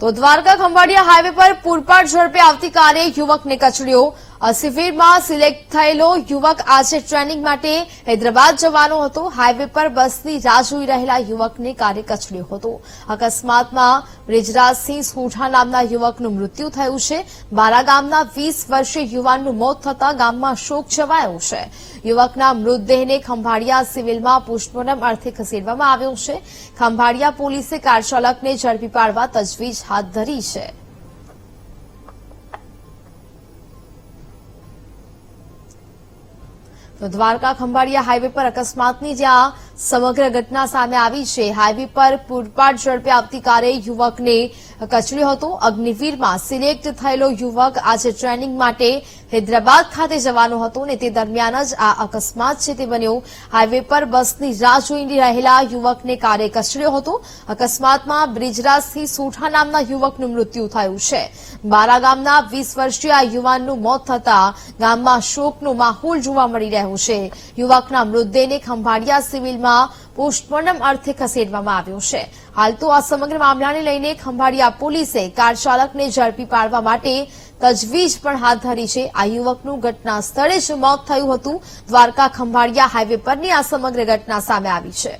તો દ્વારકા ખંભાળિયા હાઈવે પર પૂરપાટ ઝડપે આવતીકાલે યુવકને કચડ્યો. સિવિરમાં સિલેક્ટ થયેલો યુવક આજે ટ્રેનિંગ માટે હૈદરાબાદ જવાનો હતો. હાઈવે પર બસની રાહ જોઈ રહેલા યુવકને કારે કચડ્યો હતો. અકસ્માતમાં બ્રિજરાજસિંહ સોઢા નામના યુવકનું મૃત્યુ થયું છે. બારા ગામના વીસ વર્ષીય યુવાનનું મોત થતાં ગામમાં શોક છવાયો છે. યુવકના મૃતદેહને ખંભાળિયા સિવિલમાં પુષ્પનમ અર્થે ખસેડવામાં આવ્યો છે. ખંભાળિયા પોલીસે કાર ચાલકને ઝડપી પાડવા તજવીજ હાથ ધરી છે. તો દ્વારકા ખંભાળિયા હાઈવે પર અકસ્માતની જ્યાં સમગ્ર ઘટના સામે આવી છે. હાઈવે પર પૂરપાટ ઝડપે આવતીકાલે યુવકને કચડ્યો હતો. અગ્નિવીરમાં સિલેક્ટ થયેલો યુવક આજે ટ્રેનિંગ માટે હૈદરાબાદ ખાતે જવાનો હતો અને તે દરમિયાન જ આ અકસ્માત છે તે બન્યો. હાઈવે પર બસની રાહ જોઈ રહેલા યુવકને કારે કચડ્યો હતો. અકસ્માતમાં બ્રિજરાજથી સુઠા નામના યુવકનું મૃત્યુ થયું છે. બારા ગામના વીસ વર્ષીય આ યુવાનનું મોત થતા ગામમાં શોકનો માહોલ જોવા મળી રહ્યો છે. યુવકના મૃતદેહને ખંભાળિયા સિવિલમાં પોસ્ટમોર્ટમ અર્થે ખસેડવામાં આવ્યો છે. હાલ તો આ સમગ્ર મામલાને લઈને ખંભાળિયા પોલીસે કાર ચાલકને ઝડપી પાડવા માટે તજવીજ પણ હાથ ધરી છે. આ યુવકનું ઘટના સ્થળે જ મોત થયું હતું. દ્વારકા ખંભાળિયા હાઈવે પરની આ સમગ્ર ઘટના સામે આવી છે.